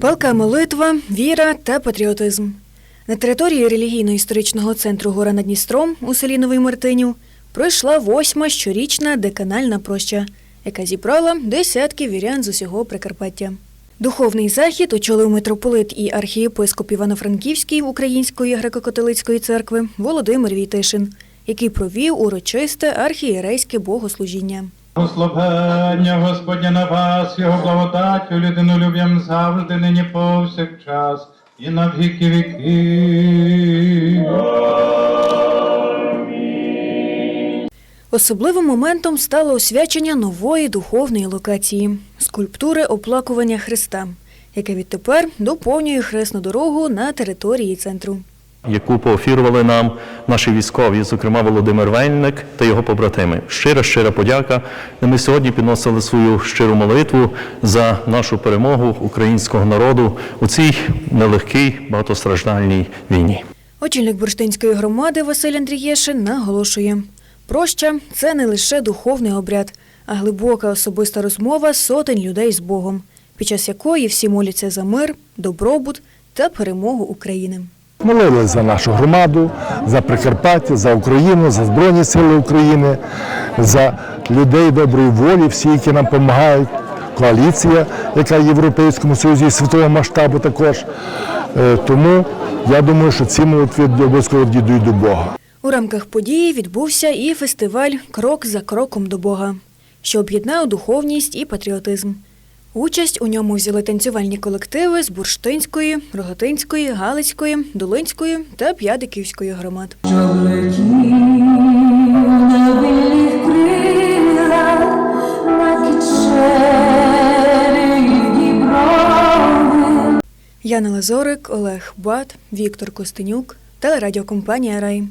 Палка молитва, віра та патріотизм. На території релігійно-історичного центру Гора над Дністром у селі Новий Мартинів пройшла восьма щорічна деканальна проща, яка зібрала десятки вірян з усього Прикарпаття. Духовний захід очолив митрополит і архієпископ Івано-Франківський Української греко-католицької церкви Володимир Війтишин, який провів урочисте архієрейське богослужіння. Благословення Господня на вас, Його благодаттю, людину люб'ям завжди, нині повсякчас, і на віки віки. Особливим моментом стало освячення нової духовної локації скульптури оплакування Христа, яке відтепер доповнює хресну дорогу на території центру. Яку поофірували нам наші військові, зокрема Володимир Вельник та його побратими. Щира, щира подяка. Ми сьогодні підносили свою щиру молитву за нашу перемогу українського народу у цій нелегкій багатостраждальній війні. Очільник бурштинської громади Василь Андрієшин наголошує: проща це не лише духовний обряд, а глибока особиста розмова сотень людей з Богом, під час якої всі моляться за мир, добробут та перемогу України. Молились за нашу громаду, за Прикарпаття, за Україну, за Збройні Сили України, за людей доброї волі, всі, які нам допомагають. Коаліція, яка в Європейському Союзі і світового масштабу також. Е, Тому я думаю, що ці молитви обов'язково дійдуть до Бога. У рамках події відбувся і фестиваль Крок за кроком до Бога, що об'єднав духовність і патріотизм. Участь у ньому взяли танцювальні колективи з Бурштинської, Рогатинської, Галицької, Долинської та П'ядиківської громад. Яна Лазорик, Олег Бат, Віктор Костенюк, телерадіокомпанія Рай.